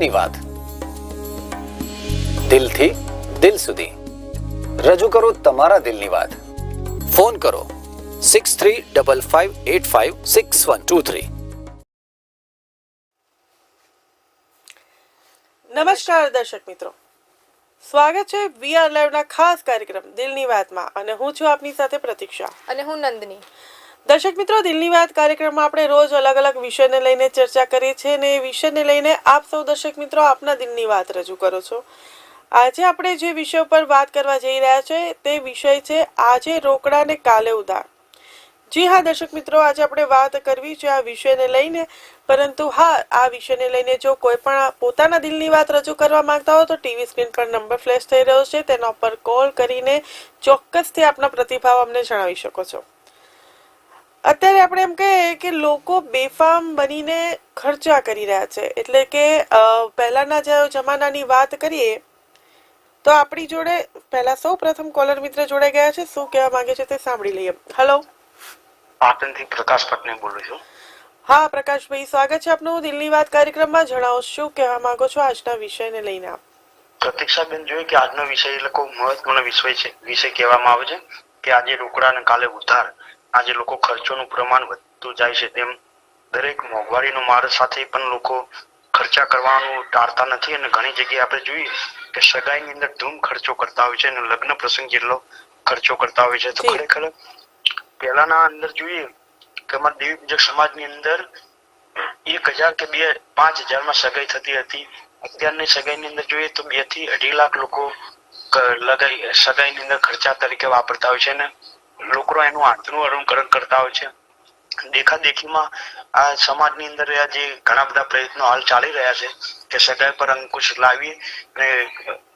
ની વાત. દિલથી દિલ સુધી. રજૂ કરો તમારા દિલની વાત. ફોન કરો six three double five eight five six one two three નમસ્કાર દર્શક મિત્રો. સ્વાગત છે વીઆર લાઈવના ખાસ કાર્યક્રમ દિલની વાતમાં અને હું છું આપની સાથે પ્રતીક્ષા. અને હું નંદની. દર્શક મિત્રો, દિલની વાત કાર્યક્રમમાં આપણે રોજ અલગ અલગ વિષયને લઈને ચર્ચા કરીએ છીએ અને એ વિષયને લઈને આપ સૌ દર્શક મિત્રો આપના દિલની વાત રજૂ કરો છો. આજે આપણે જે વિષય પર વાત કરવા જઈ રહ્યા છે, તે વિષય છે આજે રોકડા ને કાલે ઉધાર જી હા, દર્શક મિત્રો, આજે આપણે વાત કરવી છે આ વિષયને લઈને. પરંતુ હા, આ વિષયને લઈને જો કોઈ પણ પોતાના દિલની વાત રજૂ કરવા માંગતા હો તો ટીવી સ્ક્રીન પર નંબર ફ્લેશ થઈ રહ્યો છે. તેના પર કોલ કરીને ચોક્કસથી આપના પ્રતિભાવ અમને જણાવી શકો છો. અત્યારે આપણે એમ કહીએ કે લોકો બેફામ બનીને ખર્ચા કરી રહ્યા છે. એટલે કે પહેલાંના જે જમાનાની વાત કરીએ તો આપણી જોડે પહેલા સૌ પ્રથમ કોલર મિત્ર જોડે ગયા છે. શું કહેવા માંગે છે તે સાંભળી લઈએ. હલો પાટણથી પ્રકાશ પટને બોલું છું. હા પ્રકાશભાઈ સ્વાગત છે આપનું દિલની વાત કાર્યક્રમમાં. જણાવો શું કહેવા માંગો છો આજના વિષયને લઈને આપ? પ્રતીક્ષાબેન જોયું કે આજનો વિષય એ લોકો મહત્વનો વિષય છે. વિષય કહેવામાં આવે છે કે આજે રોકડા અને કાલે ઉધાર. આજે લોકો ખર્ચોનું પ્રમાણ વધતું જાય છે તેમ દરેક મોંઘવારીનો માર સાથે પણ લોકો ખર્ચા કરવાનું ટાળતા નથી અને ઘણી જગ્યાએ આપણે જોઈએ કે સગાઈની અંદર ધૂમ ખર્ચો કરતા હોય છે અને લગ્ન પ્રસંગ જેટલો ખર્ચો કરતા હોય છે. તો ખરેખર પહેલાના અંદર જોઈએ કે અમારા દેવી પૂજક સમાજની અંદર એક હજાર કે બે પાંચ હજારમાં સગાઈ થતી હતી. અત્યારની સગાઈની અંદર જોઈએ તો બેથી અઢી લાખ લોકો લગાઈ સગાઈની અંદર ખર્ચા તરીકે વાપરતા હોય છે ને લોકો એનું આંતનું અનુકરણ કરતા હોય છે. દેખાદેખીમાં આ સમાજની અંદર જે ઘણા બધા પ્રયત્નો હાલ ચાલી રહ્યા છે કે સગાઈ પર અંકુશ લાવી અને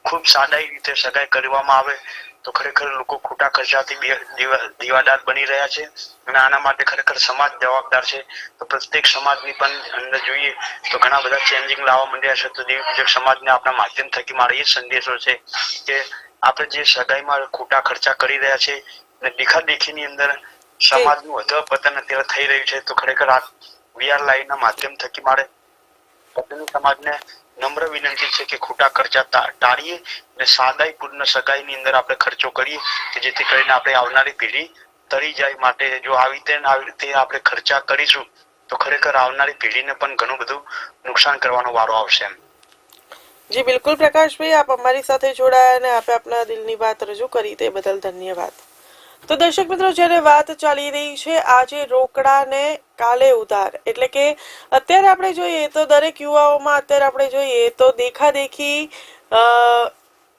ખૂબ સાદાઈ રીતે સગાઈ કરવામાં આવે તો ખરેખર લોકો ખોટા ખર્ચાથી દીવાદાર બની રહ્યા છે અને આના માટે ખરેખર સમાજ જવાબદાર છે. તો પ્રત્યેક સમાજની પણ અંદર જોઈએ તો ઘણા બધા ચેન્જિંગ લાવવા માંડ્યા છે. તો દેવી પૂજક સમાજને આપણા માધ્યમ થકી મારો એ સંદેશો છે કે આપણે જે સગાઈમાં ખોટા ખર્ચા કરી રહ્યા છે દેખાદેખીની અંદર સમાજનું અધપતન અત્યારે થઈ રહ્યું છે તો ખરેખર આ વીઆર લાઈવ ના માધ્યમ થકી મારે પટેલ સમાજને નમ્ર વિનંતી છે કે ખોટા ખર્ચા ટાળીએ અને સાદાઈપૂર્ણ સગાઈની અંદર આપણે ખર્ચો કરીએ કે જેથી કરીને આપણે આવનારી પેઢી તરી જાય માટે જો આવી રીતે આવી રીતે આપણે ખર્ચા કરીશું તો ખરેખર આવનારી પેઢીને પણ ઘણું બધું નુકસાન કરવાનો વારો આવશે જી બિલકુલ પ્રકાશભાઈ આપ અમારી સાથે જોડાયા અને આપે આપના દિલની વાત રજૂ કરી તે બદલ ધન્યવાદ. તો દર્શક મિત્રો, જ્યારે વાત ચાલી રહી છે, આજે રોકડાને કાલે ઉધાર. એટલે કે અત્યારે આપણે જોઈએ તો દરેક યુવાઓમાં અત્યારે આપણે જોઈએ તો દેખાદેખી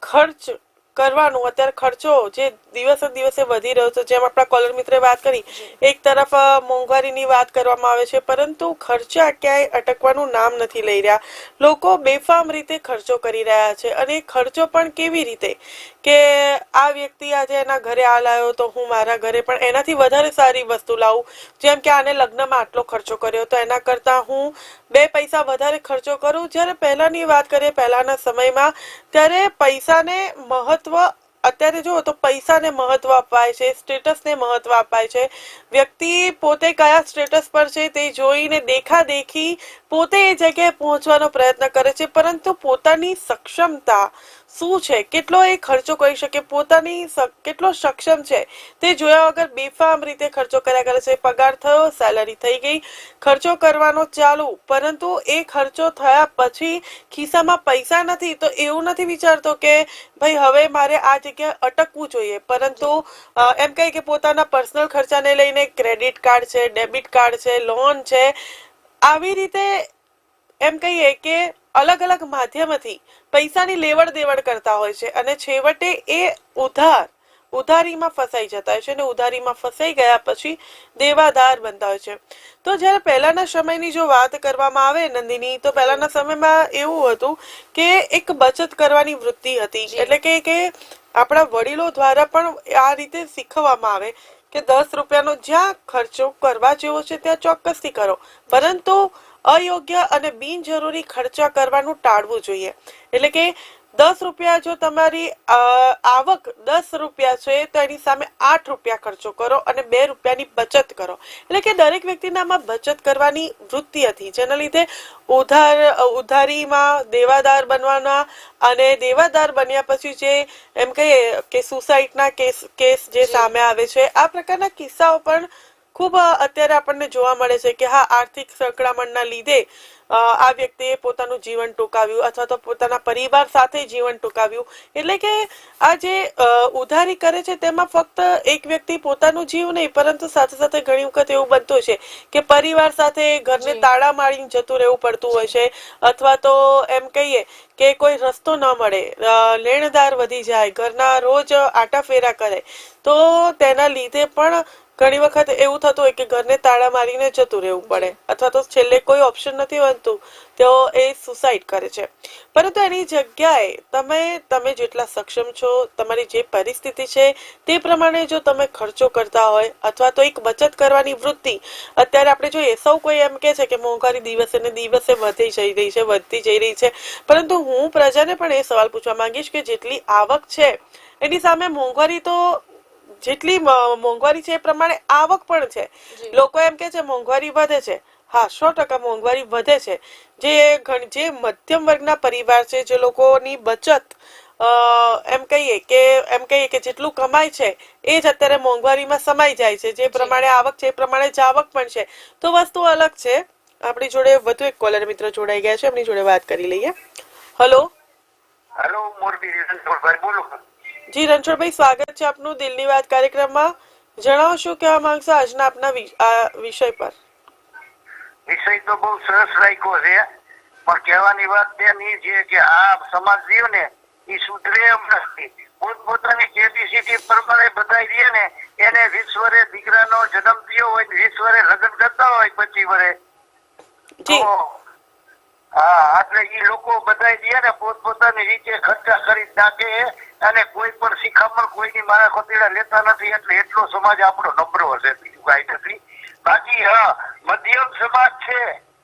ખર્ચ કરવાનું અત્યારે ખર્ચો જે દિવસે દિવસે વધી રહ્યો છે જેમ આપણા કોલર મિત્રે વાત કરી એક તરફ મોંઘવારીની વાત કરવામાં આવે છે પરંતુ ખર્ચા ક્યાંય અટકવાનું નામ નથી લઈ રહ્યા. લોકો બેફામ રીતે ખર્ચો કરી રહ્યા છે અને ખર્ચો પણ કેવી રીતે? કે આ વ્યક્તિ આજે એના ઘરે આ લાવ્યો તો હું મારા ઘરે પણ એનાથી વધારે સારી વસ્તુ લાવું. જેમ કે આને લગ્નમાં આટલો ખર્ચો કર્યો તો એના કરતાં હું બે પૈસા વધારે ખર્ચો કરું. જ્યારે પહેલાંની વાત કરીએ પહેલાંના સમયમાં ત્યારે પૈસાને મહત્વ અત્યારે જુઓ તો પૈસાને મહત્વ અપાય છે, સ્ટેટસને મહત્વ અપાય છે. વ્યક્તિ પોતે કયા સ્ટેટસ પર છે તે જોઈને દેખાદેખી પોતે એ જગ્યાએ પહોંચવાનો પ્રયત્ન કરે છે, પરંતુ પોતાની સક્ષમતા શું છે? કેટલો એ ખર્ચો કરી શકે? પોતાની કેટલો સક્ષમ છે? તે જોયા વગર બેફામ રીતે ખર્ચો કર્યા કરે છે. પગાર થયો સેલરી થઈ ગઈ. ખર્ચો કરવાનો ચાલુ, પરંતુ એ ખર્ચો થયા પછી ખિસ્સામાં પૈસા નથી. તો એવું નથી વિચારતો કે, ભાઈ, હવે મારે આ જગ્યાએ અટકવું જોઈએ. પરંતુ એમ કહે કે પોતાના પર્સનલ ખર્ચાને લઈને ક્રેડિટ કાર્ડ છે ડેબિટ કાર્ડ છે લોન છે. આવી રીતે એમ કહીએ કે અલગ અલગ માધ્યમથી પૈસાની લેવડ દેવડ કરતા હોય છે અને છેવટે એ ઉધાર ઉધારીમાં ફસાઈ જતા હોય છે અને ઉધારીમાં ફસાઈ ગયા પછી દેવાદાર બનતા હોય છે. તો જ્યારે પહેલાના સમયની જો વાત કરવામાં આવે નંદિની તો પહેલાના સમયમાં એવું હતું કે એક બચત કરવાની વૃત્તિ હતી. એટલે કે કે આપણા વડીલો દ્વારા પણ આ રીતે શીખવવામાં આવે કે દસ રૂપિયાનો જ્યાં ખર્ચો કરવા જેવો છે ત્યાં ચોક્કસથી કરો. પરંતુ અયોગ્ય અને બિનજરૂરી ખર્ચા કરવાનું ટાળવું જોઈએ. એટલે કે દસ રૂપિયા જો તમારી આવક દસ રૂપિયા છે તો એની સામે આઠ રૂપિયા ખર્ચો કરો અને બે રૂપિયાની બચત કરો. એટલે કે દરેક વ્યક્તિનામાં બચત કરવાની વૃત્તિ હતી જેના લીધે ઉધાર ઉધારીમાં દેવાદાર બનવાના અને દેવાદાર બન્યા પછી જે એમ કહીએ કે સુસાઇડના કેસ કેસ જે. સામે આવે છે આ પ્રકારના કિસ્સાઓ પણ ખૂબ અત્યારે આપણને જોવા મળે છે કે હા આર્થિક સંકળામણના લીધે આ વ્યક્તિએ પોતાનું જીવન ટૂંકાવ્યું અથવા તો પોતાના પરિવાર સાથે જીવન ટૂંકાવ્યું. એટલે કે આ જે ઉધારી કરે છે તેમાં ફક્ત એક વ્યક્તિ પોતાનું જીવ નહીં પરંતુ સાથે સાથે ઘણી વખત એવું બનતું છે કે પરિવાર સાથે ઘરને તાળા મારીને જતું રહેવું પડતું હોય છે અથવા તો એમ કહીએ કે કોઈ રસ્તો ન મળે લેણદાર વધી જાય ઘરના રોજ આટા ફેરા કરે. તો તેના લીધે પણ ઘણી વખત એવું થતું હોય કે ઘરને તાળા મારીને જતું રહેવું પડે. અથવા તો છેલ્લે કોઈ ઓપ્શન નથી બનતું તેઓ એ સુસાઇડ કરે છે. પરંતુ એની જગ્યાએ તમે તમે જેટલા સક્ષમ છો, તમારી જે પરિસ્થિતિ છે, તે પ્રમાણે જો તમે ખર્ચો કરતા હોય, અથવા તો એક બચત કરવાની વૃત્તિ, અત્યારે આપણે જોઈએ, સૌ કોઈ એમ કે છે કે મોંઘવારી દિવસે ને દિવસે વધી જઈ રહી છે, વધતી જઈ રહી છે. પરંતુ હું પ્રજાને પણ એ સવાલ પૂછવા માંગીશ કે જેટલી આવક છે, એની સામે મોંઘવારી તો જેટલી મ- મોંઘવારી છે એ પ્રમાણે આવક પણ છે. લોકો એમ કે છે મોંઘવારી વધે છે. હા સો ટકા મોંઘવારી વધે છે. જે ઘણ- જે મધ્યમ વર્ગના પરિવાર છે જે લોકોની બચત એમ કહીએ કે એમ કહીએ કે જેટલું કમાય છે એ જ અત્યારે મોંઘવારીમાં સમાઈ જાય છે. જે પ્રમાણે આવક છે એ પ્રમાણે જ આવક પણ છે. તો વસ્તુ અલગ છે. આપણી જોડે વધુ એક કોલર મિત્ર જોડાઈ ગયા છે. એમની જોડે વાત કરી લઈએ. હલો? હેલો મોરબી બોલો. જી રણછોડભાઈ સ્વાગત છે આપનું દિલની વાત કાર્યક્રમમાં. જણાવો શું કહેવા માંગશો આજના આપના વિષય પર. વિષય તો બહુ સરસ રાખ્યો છે પણ કહેવાની વાત તેની છે કે આ સમાજ રહ્યો ને એ સુધરે એમ નથી. પોતપોતાની કેપેસિટી પ્રમાણે બધા રહે ને એને વીસ વર્ષે દીકરાનો જન્મ થયો હોય વીસ વર્ષે લગ્ન કરતા હોય પચીસ વર્ષે તો હા, એટલે એ લોકો બધા ને પોતપોતાની રીતે ખર્ચા કરી નાખે અને કોઈ પણ શિખામણ કોઈની મારા ખોતીડા લેતા નથી, એટલે એટલો સમાજ આપણો નબળો હશે, બીજું કાંઈ નથી. બાકી હા, મધ્યમ સમાજ છે.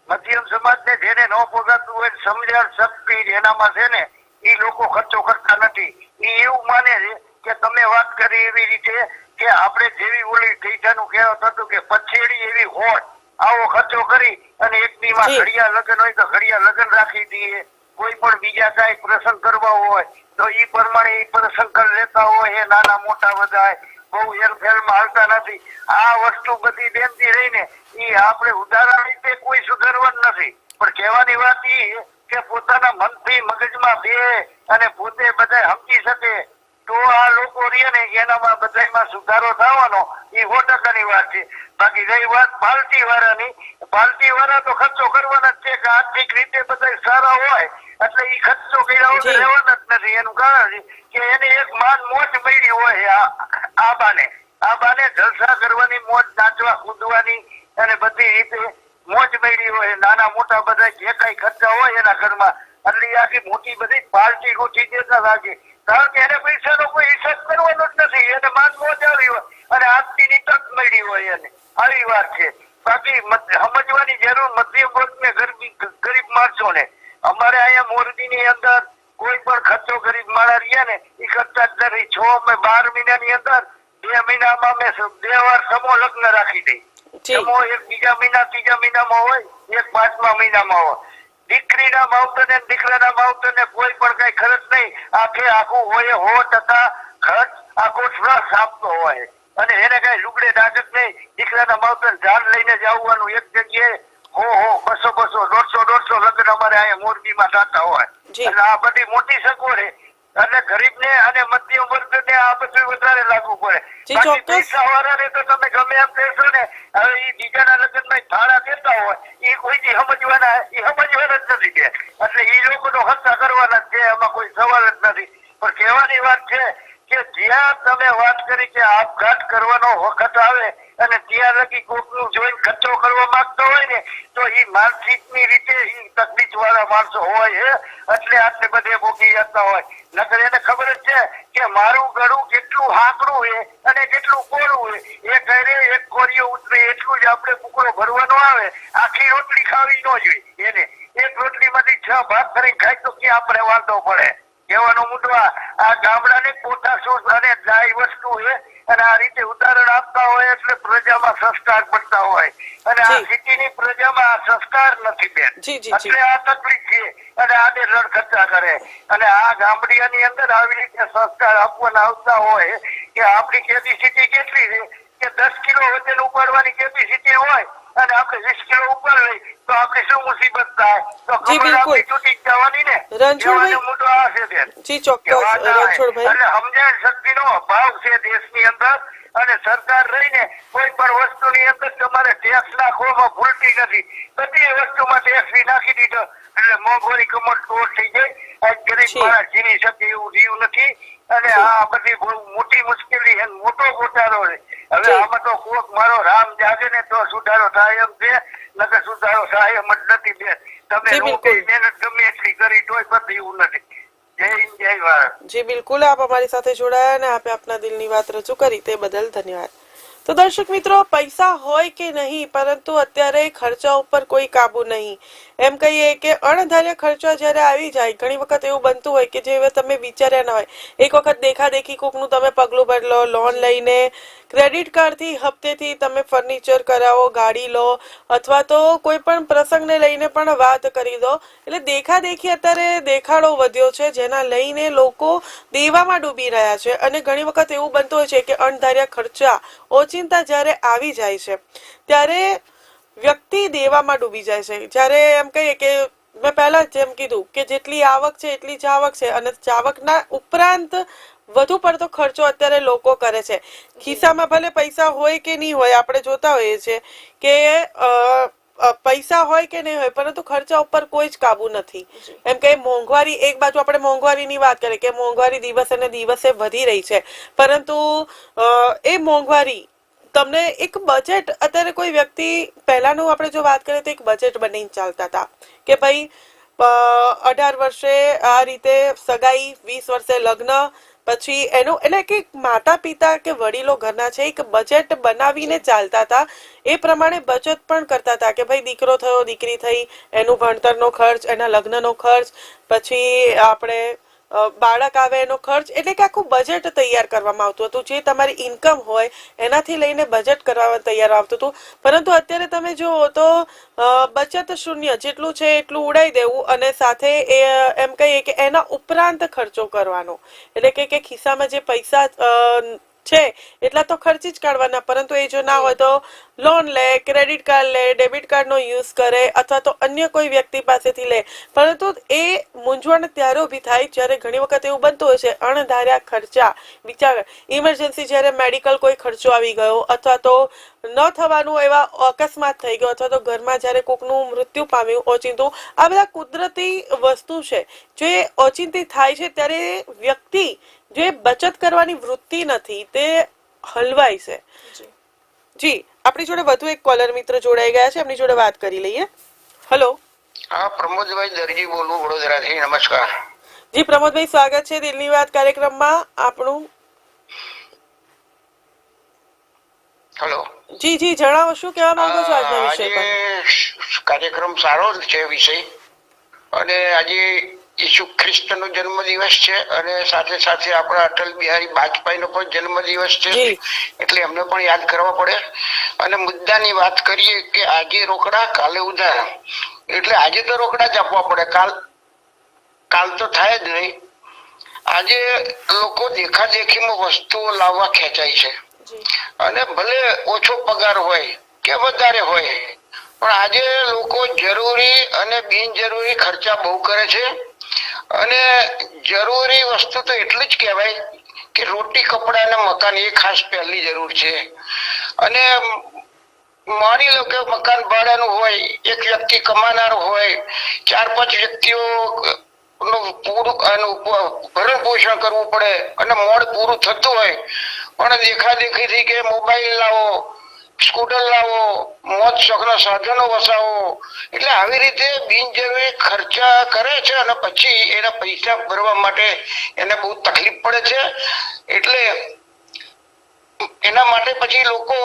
મધ્યમ સમાજ ને જેને ન પોગાતું હોય સમજણ, શક્તિ એનામાં છે ને એ લોકો ખર્ચો કરતા નથી. એ એવું માને છે કે તમે વાત કરી એવી રીતે કે આપણે જેવી ઓલી ગઈઠાનું કહેવત હતું કે પછેડી એવી હોટ આવો ખર્ચો કરી અને એક દી માં ઘડિયા લગ્ન હોય તો ઘડિયા લગ્ન રાખી દઈએ. કોઈ પણ બીજા કઈ પ્રસંગ કરવા હોય તો ઈ પ્રમાણે ઈ પ્રસંગ લેતા હોય એ નાના મોટા બધા બહુ હેરફેરમાં હાલતા નથી. આ વસ્તુ બધી બેનતી રહીને ઈ આપણે ઉદાહરણ રીતે કોઈ સુધારવાનું નથી. પણ કહેવાની વાત ઈ કે પોતાના મનથી મગજમાં બે અને પોતે બધા સમજી શકે. તો આ લોકો રે ને એનામાં બધામાં સુધારો થવાનો એ સો ટકાની વાત છે. બાકી રહી વાત પાલટી વાળાની પાલટી વાળા તો ખર્ચો કરવાના જ છે કે આર્થિક રીતે બધા સારા હોય એટલે એ ખર્ચો કર્યા વગર રહેવાના જ નથી. એનું કારણ છે કે એને એક માન મોજ મળી હોય આ આ બાને. આ બાને જલસા કરવાની મોજ નાચવા કૂદવાની અને બધી રીતે મોજ મળી હોય નાના મોટા બધા જે કઈ ખર્ચા હોય એના ઘરમાં. એટલે આખી મોટી બધી પાર્ટી ગોઠી દેતા લાગે કારણ કે એને પૈસાનો કોઈ હિસાબ કરવાનો જ નથી એને માન મોજ આવી હોય અને આજની તક મળી હોય એને. આવી વાત છે. બાકી સમજવાની જરૂર મધ્યમ વર્ગ ને ગરીબ ગરીબ માણસો ને અમારે અહીંયા મોરબી ની અંદર કોઈ પણ ખર્ચો ગરીબ માણસ રહ્યા ને એ કરતા જ નથી. છ અમે બાર મહિનાની અંદર બે મહિનામાં અમે બે વાર સમો લગ્ન રાખી દઈ સમો એક બીજા મહિના ત્રીજા મહિનામાં હોય એક પાંચમા મહિનામાં હોય. દીકરીના માવતર ને દીકરાના માવતર ને કોઈ પણ કઈ ખર્ચ નહીં. આખે આખું હોય હો ટકા ખર્ચ આખો ટ્રસ્ટ આપતો હોય. અને એને કઈ લુગડે ડાગત નહીં. દીકરાના માવતર જાન લઈને જ આવવાનું એક જગ્યાએ હો હો બસો બસો દોઢસો દોઢસો લગ્ન અમારે અહીંયા મોરબીમાં થતા હોય. એટલે આ બધી મોટી સગવડ. એટલે ગરીબ ને અને મધ્યમ વર્ગ ને આ બધું વધારે લાગુ પડે. બાકી. પૈસા વાળાને તો તમે ગમે એમ કહેશો ને હવે ઈ બીજાના લગ્નમાં ભાડા દેતા હોય ઈ કોઈથી સમજવાના એ સમજવાના જ નથી કે. એટલે એ લોકો તો ખર્ચા કરવાના છે એમાં કોઈ સવાલ જ નથી. પણ કહેવાની વાત છે કે જ્યાં તમે વાત કરી કે આપઘાત કરવાનો વખત આવે અને ત્યાં લગી કોકનું જોઈને ખર્ચો કરવા માંગતો હોય ને, તો ઈ માનસિકની રીતે એ તકલીફ વાળા માણસો હોય છે એટલે આટલે બધે ભોગી જતા હોય. નકર એને ખબર જ છે કે મારું ગળું કેટલું હાકડું છે અને કેટલું કોરું છે એ કરે એક કોરીઓ ઉતરે એટલું જ આપણે કુકડો ભરવાનો આવે, આખી રોટલી ખાવી ન જોઈએ. એને એક રોટલીમાંથી છ ભાગ કરી ખાય તો ક્યાં આપણે વાંધો પડે? કહેવાનો મુદ્દો આ ગામડાની કોઠાસૂઝ અને જાય વસ્તુ છે. અને આ રીતે ઉદાહરણ આપતા હોય એટલે પ્રજામાં સંસ્કાર બનતા હોય. અને આ. સિટીની પ્રજામાં આ સંસ્કાર નથી બેન. એટલે આ તકલીફ છે. અને આને રડખચા કરે. અને આ ગામડિયાની અંદર આવી રીતે સંસ્કાર આપવાના આવતા હોય કે આપણી કેપેસિટી કેટલી છે? કે દસ કિલો વજન ઉપાડવાની કેપેસિટી હોય અને આપણે વીસ કિલો ઉપર લઈ તો આપણે શું મુસીબત થાય? તો ખબર આપણી તૂટી જવાની ને? રણછોડભાઈ- મોટો આ છે જી ચોક્કસ રણછોડભાઈ? એટલે સમજણ શક્તિનો અભાવ છે દેશની અંદર અને સરકાર રહીને કોઈ પણ વસ્તુની અંદર તમારે ટેક્સ નાખવામાં ભૂલતી નથી. બધી વસ્તુમાં ટેક્સ બી નાખી દીધો. એટલે મોંઘવારી કમર તોડ થઈ જાય. આજ ગરીબ. માણસ જીવી શકે એવું જીવ નથી. અને આ બધી મોટી મુશ્કેલી છે મોટો ગોટાળો છે. હવે આમાં તો કોક મારો રામ જાગે ને તો સુધારો થાય એમ છે નકર સુધારો થાય એમ જ નથી બે. તમે. મહેનત ગમે એટલી કરી તોય બધું એવું નથી. જય હિન્દ જય ભારત. જી બિલકુલ. આપ અમારી સાથે જોડાયા અને આપે આપના દિલની વાત રજૂ કરી. તે બદલ ધન્યવાદ. તો દર્શક મિત્રો, પૈસા હોય કે નહીં, પરંતુ અત્યારે ખર્ચા ઉપર કોઈ કાબુ નહીં. એમ કહીએ કે અણધાર્યા ખર્ચા જ્યારે આવી જાય, ઘણી વખત એવું બનતું હોય કે જે તમે વિચાર્યા ના હોય. એક વખત દેખાદેખી કોકનું તમે પગલું બદલો, લોન લઈને ક્રેડિટ કાર્ડથી હપ્તેથી તમે ફર્નિચર કરાવો, ગાડી લો, અથવા તો કોઈ પણ પ્રસંગને લઈને પણ વાત કરી દો. એટલે દેખાદેખી અત્યારે દેખાડો વધ્યો છે, જેના લઈને લોકો દેવામાં ડૂબી રહ્યા છે. અને ઘણી વખત એવું બનતું હોય છે કે અણધાર્યા ખર્ચા, ઓચિંતા જ્યારે આવી જાય છે, ત્યારે વ્યક્તિ દેવામાં ડૂબી જાય છે. જ્યારે એમ કહીએ કે, મેં પહેલા જેમ કીધું કે જેટલી આવક છે, એટલી જ આવક છે. અને ચાવકના ઉપરાંત વધુ પડતો ખર્ચો અત્યારે લોકો કરે છે. ખિસ્સામાં ભલે પૈસા હોય કે નહીં હોય આપણે જોતા હોઈએ છીએ કે પૈસા હોય કે નહીં હોય પરંતુ ખર્ચા ઉપર કોઈ જ કાબુ નથી. એમ કે મોંઘવારી એક બાજુ આપણે મોંઘવારીની વાત કરીએ કે મોંઘવારી દિવસે ને દિવસે વધી રહી છે. પરંતુ એ મોંઘવારી તમને એક બજેટ અત્યારે કોઈ વ્યક્તિ પહેલાનું આપણે જો વાત કરીએ તો એક બજેટ બનીને ચાલતા હતા. કે ભાઈ અઢાર વર્ષે આ રીતે સગાઈ, વીસ વર્ષે લગ્ન, પછી એનું એટલે કે માતા પિતા કે વડીલો ઘરના છે એક બજેટ બનાવીને ચાલતા હતા. એ પ્રમાણે બચત પણ કરતા હતા કે ભાઈ દીકરો થયો, દીકરી થઈ, એનું ભણતરનો ખર્ચ, એના લગ્નનો ખર્ચ, પછી આપણે બાળક આવે એનો ખર્ચ, એટલે કે આખું બજેટ તૈયાર કરવામાં આવતું હતું. જે તમારી ઇન્કમ હોય, એનાથી લઈને બજેટ કરવામાં તૈયાર આવતું હતું. પરંતુ અત્યારે તમે જુઓ તો બચત શૂન્ય જેટલું છે એટલું ઉડાઈ દેવું અને સાથે એ, એમ કહીએ કે એના ઉપરાંત ખર્ચો કરવાનો. એટલે કે ખિસ્સામાં જે પૈસા છે. એટલા તો ખર્ચી જ કાઢવાના, પરંતુ એ જો ના હોય તો લોન લે ક્રેડિટ કાર્ડ લે ડેબિટ કાર્ડનો યુઝ કરે અથવા તો અન્ય કોઈ વ્યક્તિ પાસેથી લે. પરંતુ એ મૂંઝવણ ત્યારે ઊભી થાય જ્યારે ઘણી વખત એવું બનતું હોય છે, અણધાર્યા ખર્ચા. વિચાર ઇમરજન્સી જ્યારે મેડિકલ કોઈ ખર્ચો આવી ગયો અથવા તો ન થવાનું એવા અકસ્માત થઈ ગયો અથવા તો ઘરમાં જ્યારે કોકનું મૃત્યુ પામ્યું ઓચિંતું આ બધા કુદરતી વસ્તુ છે. જે ઓચિંતી થાય છે ત્યારે વ્યક્તિ જે બચત કરવાની વૃત્તિ નથી તે હલવાય છે. જી. આપણી જોડે વધુ એક કોલર મિત્ર જોડાઈ ગયા છે. એમની જોડે વાત કરી લઈએ. હલો હા પ્રમોદભાઈ દરજી બોલું વડોદરાથી. નમસ્કાર. જી પ્રમોદભાઈ સ્વાગત છે દિલની વાત કાર્યક્રમમાં. આપણું હલો. જી જી જણાવો શું કહેવા માંગો છો આજના વિષય પર? કાર્યક્રમ સારો છે વિષય. અને આજે ઈસુ ખ્રિસ્તનો જન્મદિવસ છે અને સાથે સાથે આપણા અટલ બિહારી વાજપેયીનો પણ જન્મદિવસ છે. એટલે એમને પણ યાદ કરવા પડે. અને મુદ્દાની વાત કરીએ કે આજે રોકડા કાલે ઉધાર. એટલે આજે તો રોકડા જ આપવા પડે. કાલ કાલ તો થાય જ નહીં. આજે લોકો દેખાદેખીમાં વસ્તુઓ લાવવા ખેંચાય છે. અને ભલે ઓછો પગાર હોય કે વધારે હોય, પણ આજે લોકો જરૂરી અને બિનજરૂરી ખર્ચા બહુ કરે છે. અને જરૂરી વસ્તુ તો એટલી જ કહેવાય કે રોટી, કપડા અને મકાન એ ખાસ પહેલી જરૂર છે. અને માની લો કે મકાન ભાડાનું હોય, એક વ્યક્તિ કમાનાર હોય, ચાર પાંચ વ્યક્તિઓ નું પૂરું ભરણ પોષણ કરવું પડે અને મોડ પૂરું થતું હોય પણ દેખાદેખીથી કે મોબાઈલ લાવો સ્કૂટર લાવો, મોજ શોખના સાધનો વસાવો. એટલે આવી રીતે બિનજરૂરી ખર્ચા કરે છે અને પછી એના પૈસા ભરવા માટે એને બહુ તકલીફ પડે છે. એટલે એના માટે પછી લોકો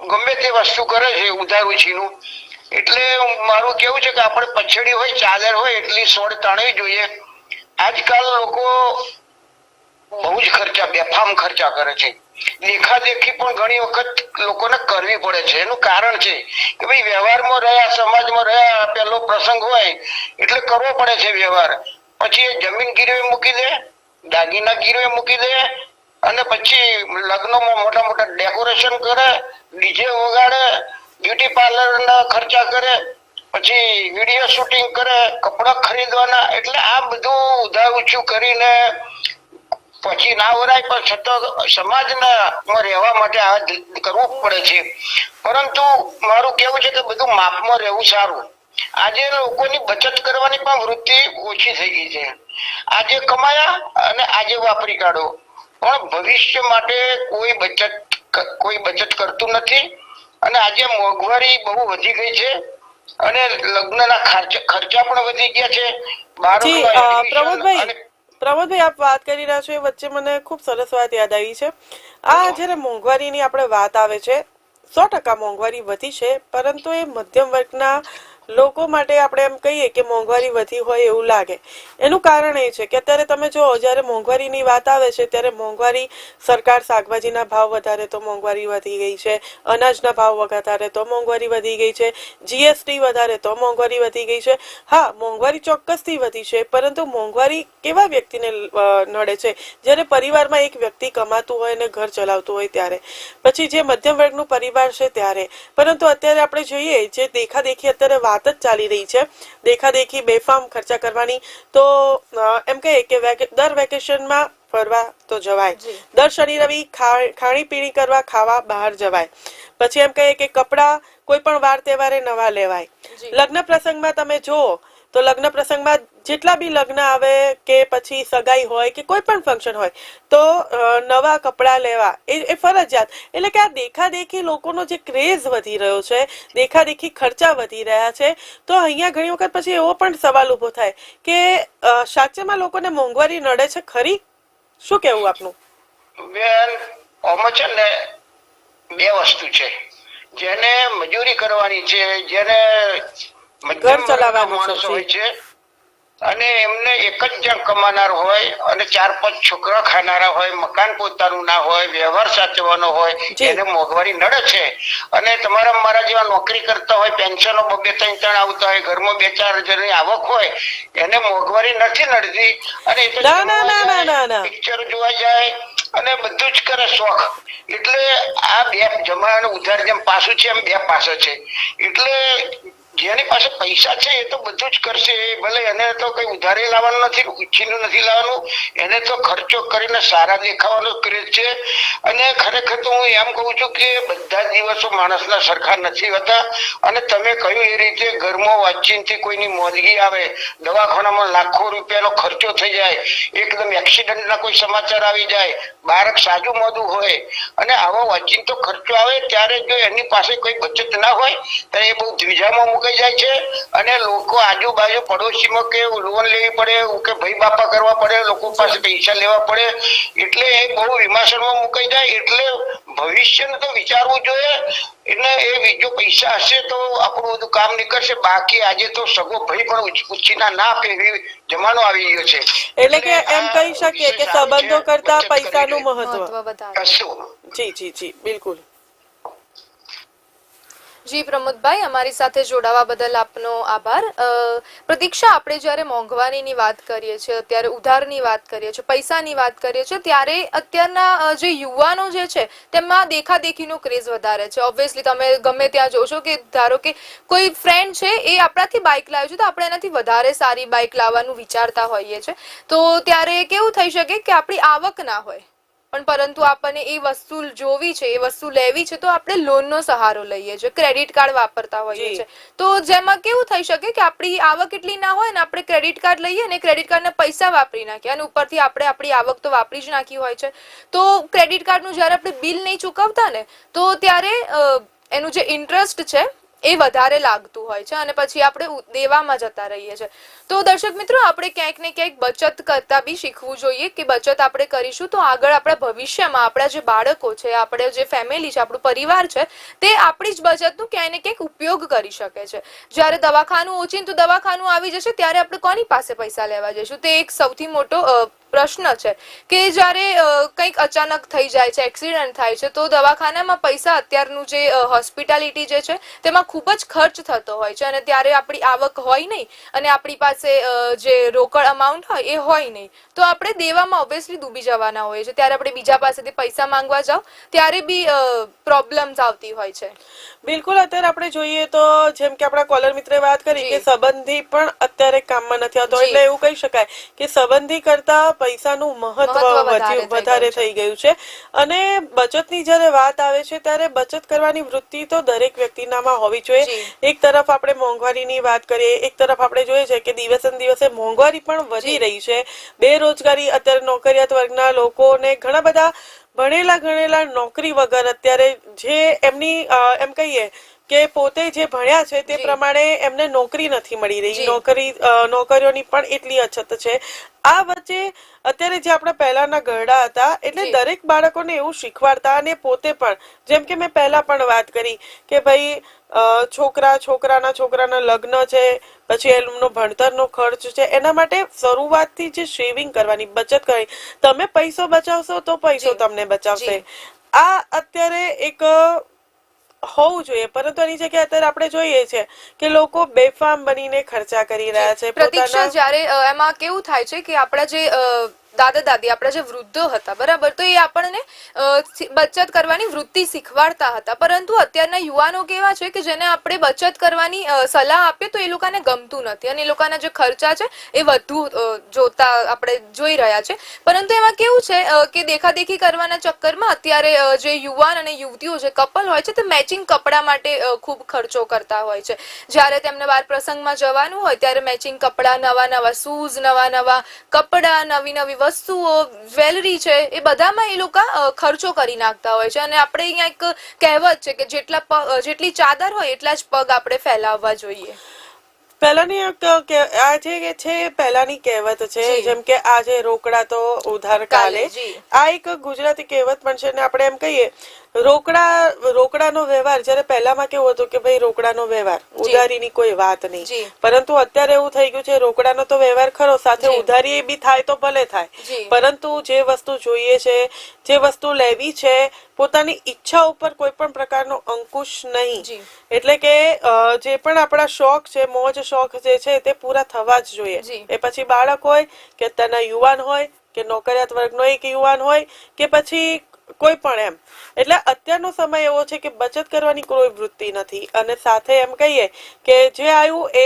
ગમે તે વસ્તુ કરે છે, ઉધાર છીનું એટલે મારું કેવું છે કે આપણે પછડી હોય, ચાદર હોય, એટલી સોડ તાણવી જોઈએ. આજકાલ લોકો બહુ જ ખર્ચા, બેફામ ખર્ચા કરે છે. દેખાદેખી પણ ઘણી વખત લોકોને કરવી પડે છે. એનું કારણ છે કે ભાઈ વ્યવહારમાં રહ્યા, સમાજમાં રહ્યા પેલો પ્રસંગ હોય એટલે કરવો પડે છે વ્યવહાર. પછી જમીન ગીરવે મૂકી દે, દાગીના ગીરવે મૂકી દે, અને પછી લગ્નમાં મોટા મોટા ડેકોરેશન કરે, ડીજે વગાડે, બ્યુટી પાર્લર ના ખર્ચા કરે, પછી વીડિયો શૂટિંગ કરે, કપડા ખરીદવાના, એટલે આ બધું ઉધા ઉછું કરીને પછી ના વરાય પણ છતાં સમાજના રહેવા માટે આ કરવું પડે છે. પરંતુ મારું કેવું છે કે બધું માપમાં રહેવું સારું. આજે લોકોની બચત કરવાની પણ વૃત્તિ ઓછી થઈ ગઈ છે. આજે કમાયા અને આજે વાપરી કાઢો. પણ ભવિષ્ય માટે કોઈ બચત કોઈ બચત કરતું નથી. અને આજે મોંઘવારી બહુ વધી ગઈ છે અને લગ્નના ખર્ચા પણ વધી ગયા છે. પ્રમોદભાઈ પ્રમોદભાઈ, આપ વાત કરી રહ્યા છો એ વચ્ચે મને ખૂબ સરસ વાત યાદ આવી છે. આ જ્યારે મોંઘવારીની આપણે વાત આવે છે, સો ટકા મોંઘવારી વધી છે, પરંતુ એ મધ્યમ વર્ગના લોકો માટે આપણે એમ કહીએ કે મોંઘવારી વધી હોય એવું લાગે. એનું કારણ એ છે કે અત્યારે તમે જો જ્યારે મોંઘવારીની વાત આવે છે, ત્યારે મોંઘવારી સરકાર શાકભાજીના ભાવ વધારે તો મોંઘવારી વધી ગઈ છે, અનાજના ભાવ વધારે તો મોંઘવારી વધી ગઈ છે જીએસટી વધારે તો મોંઘવારી વધી ગઈ છે. હા, મોંઘવારી ચોક્કસથી વધી છે, પરંતુ મોંઘવારી કેવા વ્યક્તિને નડે છે? જ્યારે પરિવારમાં એક વ્યક્તિ કમાતું હોય અને ઘર ચલાવતું હોય ત્યારે. પછી જે મધ્યમ વર્ગનું પરિવાર છે ત્યારે. પરંતુ અત્યારે આપણે જોઈએ, જે દેખાદેખી અત્યારે વાત જ ચાલી રહી છે. દેખાદેખી બેફામ ખર્ચા કરવાની. તો એમ કહીએ કે દર વેકેશનમાં ફરવા તો જવાય. દર શનિ રવિ ખા- ખાણીપીણી કરવા ખાવા બહાર જવાય. પછી એમ કહીએ કે કપડાં કોઈ પણ વાર તહેવારે નવા લેવાય. લગ્ન પ્રસંગમાં તમે જુઓ તો લગ્ન પ્રસંગમાં જેટલા બી લગ્ન આવે કે પછી સગાઈ હોય કે કોઈ પણ ફંક્શન હોય, તો નવા કપડાં લેવા, એ એ ફરજિયાત. એટલે કે આ દેખાદેખી લોકોનો જે ક્રેઝ વધી રહ્યો છે, દેખાદેખી ખર્ચા વધી રહ્યા છે, તો અહીંયા ઘણી વખત પછી એવો પણ સવાલ ઊભો થાય કે સાચેમાં લોકોને મોંઘવારી નડે છે ખરી? શું કેવું આપનું? બેન આમાં છે ને બે વસ્તુ છે. જેને મજૂરી કરવાની છે, જેને ઘર ચલાવવાનું માણસો હોય છે. અને એમને એક જ જણ કમાનાર હોય અને ચાર પાંચ છોકરા ખાનારા હોય મકાન પોતાનું ના હોય વ્યવહાર સાચવવાનો હોય એને મોંઘવારી નડે છે. અને તમારા મારા જેવા નોકરી કરતા હોય પેન્શનો બબે ત્રણ ત્રણ આવતા હોય ઘરમાં બે ચાર જણની આવક હોય એને મોંઘવારી નથી નડતી. અને એ તો. પિક્ચર જોવા જાય અને બધું જ કરે શોખ. એટલે આ બે જમાનો ઉધાર જેમ પાસું છે એમ બે પાસે છે. એટલે જેની પાસે પૈસા છે એ તો બધું જ કરશે. ભલે એને તો કઈ ઉધારે લાવવાનું નથી ઉછીનું નથી લાવવાનું. એને તો ખર્ચો કરીને સારા દેખાવાનો ક્રેઝ છે. અને ખરેખર તો હું એમ કહું છું કે બધા દિવસો માણસના સરખા નથી હોતા. અને તમે કહ્યું એ રીતે ઘરમાં વાંચીનથી કોઈની મોદગી આવે, દવાખાનામાં લાખો રૂપિયાનો ખર્ચો થઈ જાય, એકદમ એક્સિડન્ટના કોઈ સમાચાર આવી જાય બાળક સાજુ મોદું હોય અને આવો વાતચીતનો ખર્ચો આવે ત્યારે જો એની પાસે કોઈ બચત ના હોય, તો એ બહુ દ્વિજામાં મુકાઈ જાય છે. અને લોકો આજુબાજુ પડોશીમાં કે લોન લેવી પડે કે ભાઈ બાપા કરવા પડે, લોકો પાસે પૈસા લેવા પડે, એટલે એ બહુ વિમાસણમાં મુકાઈ જાય. એટલે ભવિષ્યનું તો વિચારવું જોઈએ. એટલે એ બીજો પૈસા હશે તો આપણું બધું કામ નીકળશે. બાકી આજે તો સગો ભાઈ પણ ઉછ- ઉછીના ના આપે એવી જમાનો આવી ગયો છે. એટલે કે એમ કહી શકીએ કે. સંબંધો કરતા પૈસાનું મહત્વ મહત્વ. કશું જી જી જી બિલકુલ. જી, પ્રમોદભાઈ, અમારી સાથે જોડાવા બદલ આપનો આભાર. પ્રતિક્ષા, આપણે જ્યારે મોંઘવારીની વાત કરીએ છીએ, અત્યારે ઉધારની વાત કરીએ છીએ, પૈસાની વાત કરીએ છીએ, ત્યારે અત્યારના જે યુવાનો જે છે તેમાં દેખાદેખીનો ક્રેઝ વધારે છે. ઓબ્વિયસલી તમે ગમે ત્યાં જોશો કે ધારો કે કોઈ ફ્રેન્ડ છે, એ આપણાથી બાઇક લાવ્યું છે, તો આપણે એનાથી વધારે સારી બાઇક લાવવાનું વિચારતા હોઈએ છીએ. તો ત્યારે કેવું થઈ શકે કે આપણી આવક ના હોય. પણ પરંતુ આપણને એ વસ્તુ જોવી છે એ વસ્તુ લેવી છે તો આપણે લોનનો સહારો લઈએ છીએ ક્રેડિટ કાર્ડ વાપરતા હોઈએ. છીએ તો જેમાં કેવું થઈ શકે કે આપણી આવક એટલી ના હોય ને આપણે ક્રેડિટ કાર્ડ લઈએ ને ક્રેડિટ કાર્ડના પૈસા વાપરી નાખીએ અને ઉપરથી આપણે આપણી આવક તો વાપરી જ નાખી હોય છે તો ક્રેડિટ કાર્ડનું જ્યારે આપણે બિલ નહીં ચૂકવતા ને તો ત્યારે એનું જે ઇન્ટરેસ્ટ છે એ વધારે લાગતું હોય છે અને પછી આપણે દેવામાં જતા રહીએ છીએ. તો દર્શક મિત્રો, આપણે ક્યાંક ને ક્યાંક બચત કરતા બી શીખવું જોઈએ કે બચત આપણે કરીશું તો આગળ આપણા ભવિષ્યમાં આપણા જે બાળકો છે, આપણે જે ફેમિલી છે, આપણું પરિવાર છે, તે આપણી જ બચતનું ક્યાંય ને ક્યાંક ઉપયોગ કરી શકે છે. જ્યારે દવાખાનું ઓછીને તો દવાખાનું આવી જશે, ત્યારે આપણે કોની પાસે પૈસા લેવા જઈશું? તે એક સૌથી મોટો પ્રશ્ન છે કે જ્યારે કંઈક અચાનક થઈ જાય છે એક્સિડન્ટ થાય છે તો દવાખાનામાં પૈસા અત્યારનું જે હોસ્પિટાલિટી જે છે તેમાં ખૂબ જ ખર્ચ થતો હોય છે અને ત્યારે આપણી આવક હોય નહીં અને આપણી પાસે જે રોકડ અમાઉન્ટ હોય એ હોય નહીં. તો આપણે દેવામાં ઓબ્વિયસલી ડૂબી જવાના હોય છે ત્યારે આપણે બીજા પાસેથી પૈસા માંગવા જાઓ ત્યારે બી પ્રોબ્લેમ્સ આવતી હોય છે. બિલકુલ અત્યારે આપણે જોઈએ તો જેમ કે આપણા કોલર મિત્રે વાત કરી કે. સંબંધી પણ અત્યારે કામમાં નથી આવતો. એટલે એવું કહી શકાય કે સંબંધી કરતા પૈસાનું મહત્વ વધારે થઈ ગયું છે. થઈ ગયું છે. અને બચતની જ્યારે વાત આવે છે ત્યારે બચત કરવાની વૃત્તિ તો દરેક વ્યક્તિનામાં હોવી જોઈએ. એક તરફ આપણે મોંઘવારીની વાત કરીએ એક તરફ આપણે જોઈએ છે કે દિવસે દિવસે મોંઘવારી પણ વધી રહી છે. બેરોજગારી અત્યારે નોકરિયાત વર્ગના લોકોને ઘણા બધા ભણેલા ગણેલા નોકરી વગર અત્યારે જે એમની એમ કહીએ કે પોતે જે ભણ્યા છે તે પ્રમાણે એમને નોકરી નથી મળી રહી. નોકરી નોકરીઓની પણ એટલી અછત છે. આ વચ્ચે અત્યારે જે આપણા પહેલાના ગરડા હતા એટલે દરેક બાળકોને એવું શીખવાડતા અને પોતે પણ જેમ કે મેં પહેલા પણ વાત કરી કે ભાઈ છોકરા છોકરાના છોકરાના લગ્ન છે પછી એમનો ભણતરનો ખર્ચ છે એના માટે શરૂઆતથી જે સેવિંગ કરવાની બચત કરી તમે પૈસો બચાવશો તો પૈસો તમને બચાવશે. આ અત્યારે એક હોવું જોઈએ. પરંતુ એની જગ્યાએ અત્યારે આપણે જોઈએ છે કે લોકો બેફામ બનીને ખર્ચા કરી રહ્યા છે. પ્રતિક્ષા જ્યારે એમાં કેવું થાય છે કે આપણા જે દાદા દાદી આપણા જે વૃદ્ધો હતા, બરાબર? તો એ આપણને બચત કરવાની વૃત્તિ શીખવાડતા હતા. પરંતુ અત્યારના યુવાનો કેવા છે કે જેને આપણે બચત કરવાની સલાહ આપીએ તો એ લોકોને ગમતું નથી અને એ લોકોના જે ખર્ચા છે એ વધુ જોતા આપણે જોઈ રહ્યા છે. પરંતુ એમાં કેવું છે કે દેખાદેખી કરવાના ચક્કરમાં અત્યારે જે યુવાન અને યુવતીઓ જે કપલ હોય છે તે મેચિંગ કપડાં માટે ખૂબ ખર્ચો કરતા હોય છે. જ્યારે તેમને બાર પ્રસંગમાં જવાનું હોય ત્યારે મેચિંગ કપડાં નવા નવા શૂઝ નવા નવા કપડાં નવી નવી વસ્તુઓ જ્વેલરી છે એ બધામાં એ લોકો ખર્ચો કરી નાખતા હોય છે. અને આપણે અહીંયા એક કહેવત છે કે જેટલા જેટલી ચાદર હોય એટલા જ પગ આપણે ફેલાવવા જોઈએ. પહેલાની આજે આ જે છે પહેલાની કહેવત છે. જેમ કે આજે રોકડા તો ઉધાર કાલે. કાલે, આ એક ગુજરાતી કહેવત પણ છે. ને આપણે એમ કહીએ રોકડા રોકડાનો વ્યવહાર જ્યારે પહેલામાં કેવું હતું કે ભાઈ રોકડાનો વ્યવહાર ઉધારીની કોઈ વાત નહીં. પરંતુ અત્યારે એવું થઈ ગયું છે રોકડાનો તો વ્યવહાર ખરો સાથે ઉધારી ઉધારી બી થાય તો ભલે થાય. પરંતુ જે વસ્તુ જોઈએ છે જે વસ્તુ લેવી છે પોતાની ઈચ્છા ઉપર કોઈ પણ પ્રકારનો અંકુશ નહીં. એટલે કે જે પણ આપણા શોખ છે મોજ શોખ જે છે તે પૂરા થવા જ જોઈએ. એ પછી બાળક હોય કે તેના યુવાન હોય કે નોકરિયાત વર્ગનો એક યુવાન હોય કે પછી કોઈ પણ એમ. એટલે અત્યારનો સમય એવો છે કે બચત કરવાની કોઈ વૃત્તિ નથી. અને સાથે એમ કહીએ કે જે આવ્યું એ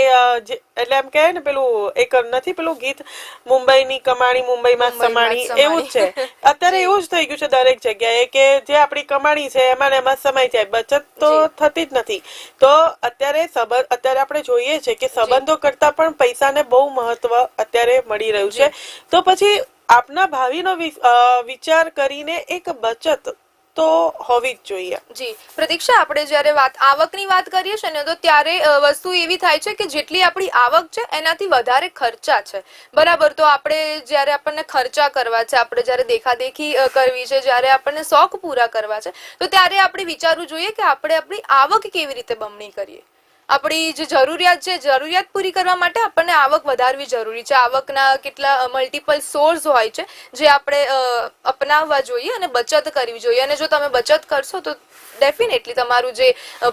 એટલે એમ કહે ને પેલું એક નથી પેલું ગીત મુંબઈની કમાણી મુંબઈમાં સમાણી એવું જ છે. અત્યારે એવું જ થઈ ગયું છે દરેક જગ્યાએ કે જે આપણી કમાણી છે એમાં ને એમાં સમાઈ જાય. બચત તો થતી જ નથી. તો અત્યારે સંબંધ અત્યારે આપણે જોઈએ છે કે સંબંધો કરતા પણ પૈસાને બહુ મહત્વ અત્યારે મળી રહ્યું છે. તો પછી આપના ભાવિનો વિચાર કરીને એક બચત તો હોવી જ જોઈએ. જી. પ્રતીક્ષા, આપણે જ્યારે વાત, આવકની વાત કરીએ છીએ ને, તો ત્યારે વસ્તુ એવી થાય છે કે જેટલી આપણી આવક છે, એનાથી વધારે ખર્ચા છે. બરાબર, તો આપણે જ્યારે આપણને ખર્ચા કરવા છે, આપણે જ્યારે દેખાદેખી કરવી છે, જ્યારે આપણને શોખ પૂરા કરવા છે, તો ત્યારે આપણે વિચારવું જોઈએ કે આપણે આપણી આવક કેવી રીતે બમણી કરીએ. આપણી જે જરૂરિયાત છે, જરૂરિયાત પૂરી કરવા માટે આપણને આવક વધારવી જરૂરી છે. આવકના કેટલા મલ્ટિપલ સોર્સ હોય છે, જે આપણે અપનાવવા જોઈએ અને બચત કરવી જોઈએ. અને જો તમે બચત કરશો, તો ડેફિનેટલી તમારું જે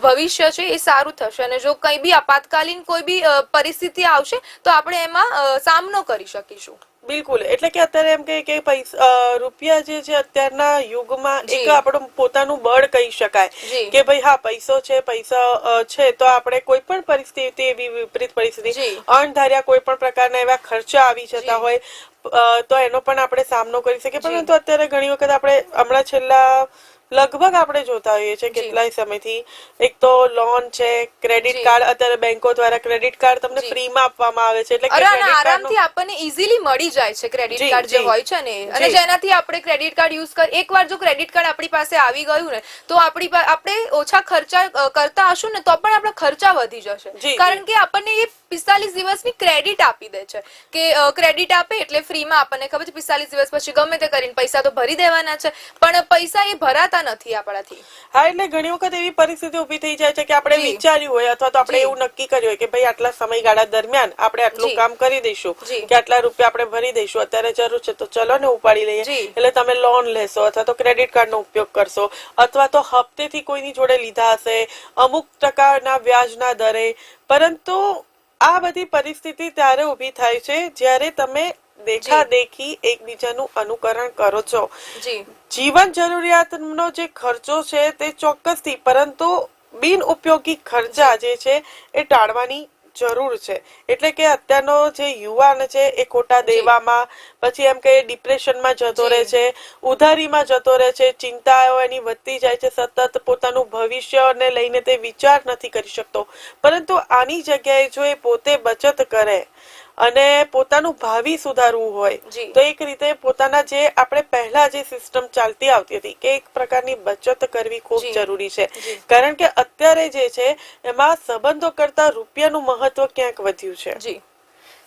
ભવિષ્ય છે, એ સારું થશે. અને જો કંઈ બી આપાતકાલીન કોઈ બી પરિસ્થિતિ આવશે, તો આપણે એમાં સામનો કરી શકીશું. બિલકુલ. એટલે કે અત્યારે એમ કે કે પૈસા રૂપિયા જે છે અત્યારના યુગમાં એક. આપણું પોતાનું બળ કહી શકાય. કે ભાઈ હા પૈસો છે પૈસા છે તો આપણે કોઈ પણ પરિસ્થિતિ એવી વિપરીત પરિસ્થિતિ અણધાર્યા કોઈ પણ પ્રકારના એવા ખર્ચા આવી જતા હોય તો એનો પણ આપણે સામનો કરી શકીએ. પરંતુ અત્યારે ઘણી વખત આપણે હમણાં છેલ્લા લગભગ આપણે જોતા હોઈએ છીએ કેટલાય સમયથી. એક તો લોન છે ક્રેડિટ કાર્ડ અત્યારે બેંકો દ્વારા ક્રેડિટ કાર્ડ તમને ફ્રીમાં આપવામાં આવે છે એટલે આરામથી આપણને ઈઝીલી મળી જાય છે ક્રેડિટ કાર્ડ જી. હોય છે ને. અને જેનાથી આપણે ક્રેડિટ કાર્ડ યુઝ કર એકવાર જો ક્રેડિટ કાર્ડ આપણી પાસે આવી ગયું ને તો આપણી આપણે ઓછા ખર્ચા કરતા હશું ને તો પણ આપણા ખર્ચા વધી જશે. કારણ કે આપણને એ પિસ્તાલીસ દિવસની ક્રેડિટ આપી દે છે કે ક્રેડિટ આપે એટલે ફ્રીમાં આપણને ખબર છે પિસ્તાલીસ દિવસ પછી ગમે તે કરીને પૈસા તો ભરી દેવાના છે પણ પૈસા એ ભરાતા નથી આપણાથી. હા એટલે ઘણી વખત એવી પરિસ્થિતિ ઊભી થઈ જાય છે કે આપણે વિચાર્યું હોય અથવા તો આપણે એવું નક્કી કર્યું હોય કે ભાઈ આટલા સમયગાળા દરમિયાન આપણે આટલું કામ કરી દઈશું કે આટલા રૂપિયા આપણે ભરી દઈશું અત્યારે જરૂર છે તો ચલો ને ઉપાડી લઈએ. એટલે તમે લોન લેશો અથવા તો ક્રેડિટ કાર્ડનો ઉપયોગ કરશો અથવા તો હપ્તેથી કોઈની જોડે લીધા હશે અમુક ટકાના વ્યાજના દરે. પરંતુ આ બધી પરિસ્થિતિ ત્યારે ઊભી થાય છે જ્યારે તમે દેખા દેખી એકબીજાનું અનુકરણ કરો છો. જીવન જરૂરિયાતનો જે ખર્ચો છે તે ચોક્કસથી પરંતુ બિન ઉપયોગી ખર્ચા જે છે એ ટાળવાની જરૂર છે. એટલે કે અત્યારનો જે યુવાન છે એ ખોટા દેવામાં પછી એમ કે ડિપ્રેશનમાં જતો રહે છે ઉધારીમાં જતો રહે છે ચિંતાઓ એની વધતી જાય છે સતત પોતાનું ભવિષ્યને લઈને તે વિચાર નથી કરી શકતો. પરંતુ આની જગ્યાએ જો એ પોતે બચત કરે અને પોતાનું ભાવિ સુધારવું હોય. તો એક રીતે પોતાના જે આપણે પહેલા જે સિસ્ટમ ચાલતી આવતી હતી કે એક પ્રકારની બચત કરવી ખૂબ જરૂરી છે. કારણ કે અત્યારે જે છે એમાં સંબંધો કરતા રૂપિયાનું મહત્વ ક્યાંક વધ્યું છે. જી.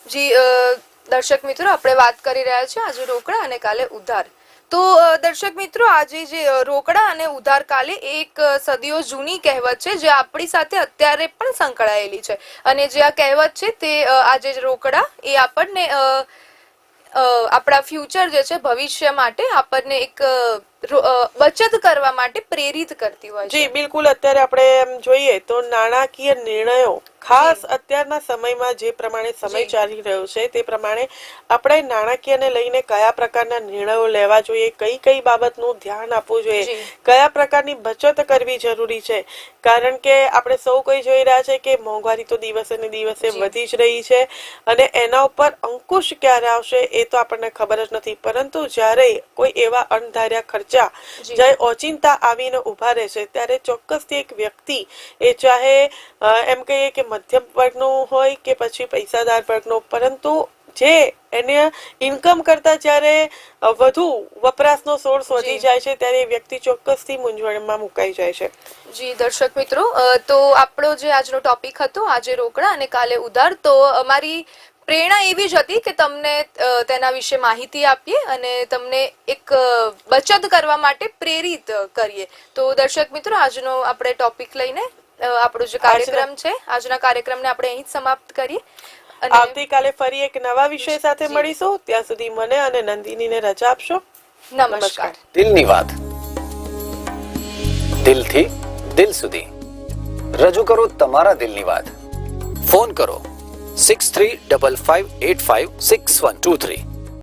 જી દર્શક મિત્રો આપણે વાત કરી રહ્યા છીએ આજે રોકડા અને કાલે ઉધાર. તો દર્શક મિત્રો, આજે જે રોકડા અને ઉધાર કાલે એક સદીઓ જૂની કહેવત છે, જે આપણી સાથે અત્યારે પણ સંકળાયેલી છે. અને જે આ કહેવત છે તે આજે રોકડા, એ આપણને આપણા ફ્યુચર જે છે, ભવિષ્ય માટે આપણને એક બચત કરવા માટે પ્રેરિત કરતી હોય જી બિલકુલ. અત્યારે આપણે એમ જોઈએ તો નાણાકીય નિર્ણયો ખાસ અત્યારના સમયમાં જે પ્રમાણે સમય ચાલી રહ્યો છે તે પ્રમાણે આપણે નાણાકીયને લઈને કયા પ્રકારના નિર્ણયો લેવા જોઈએ કઈ કઈ બાબતનું ધ્યાન આપવું જોઈએ કયા પ્રકારની બચત કરવી જરૂરી છે? કારણ કે આપણે સૌ કોઈ જોઈ રહ્યા છે કે મોંઘવારી તો દિવસે ને દિવસે વધી જ રહી છે અને એના ઉપર અંકુશ ક્યારે આવશે એ તો આપણને ખબર જ નથી. પરંતુ જ્યારે કોઈ એવા અણધાર્યા ખર્ચા જી. જ્યારે ઓચિંતા આવીને ઊભા રહે છે ત્યારે ચોક્કસથી એક વ્યક્તિ એ ચાહે એમ કહીએ કે મધ્યમ વર્ગનું હોય કે પછી પૈસાદાર વર્ગનો પરંતુ જે એને ઇન્કમ કરતા જ્યારે વધુ વપરાશનો સોર્સ વધી. જાય છે ત્યારે એ વ્યક્તિ ચોક્કસથી મૂંઝવણમાં મુકાઈ જાય છે જી દર્શક મિત્રો તો આપણો જે આજનો ટોપિક હતો આજે રોકડા અને કાલે ઉધાર તો અમારી પ્રેરણા એવી જ હતી કે તમને તેના વિશે માહિતી આપીએ અને તમને એક બચત કરવા માટે પ્રેરિત કરીએ. તો દર્શક મિત્રો આજનો આપણે ટોપિક લઈને આપણો જે કાર્યક્રમ છે આજના કાર્યક્રમને આપણે અહીં જ સમાપ્ત કરીએ. આવતીકાલે ફરી એક નવા વિષય સાથે મળીશું. ત્યાં સુધી મને અને નંદિનીને રજા આપશો. નમસ્કાર. દિલની વાત. દિલથી દિલ સુધી. રજૂ કરો તમારા દિલની વાત. ફોન કરો six three double five eight five six one two three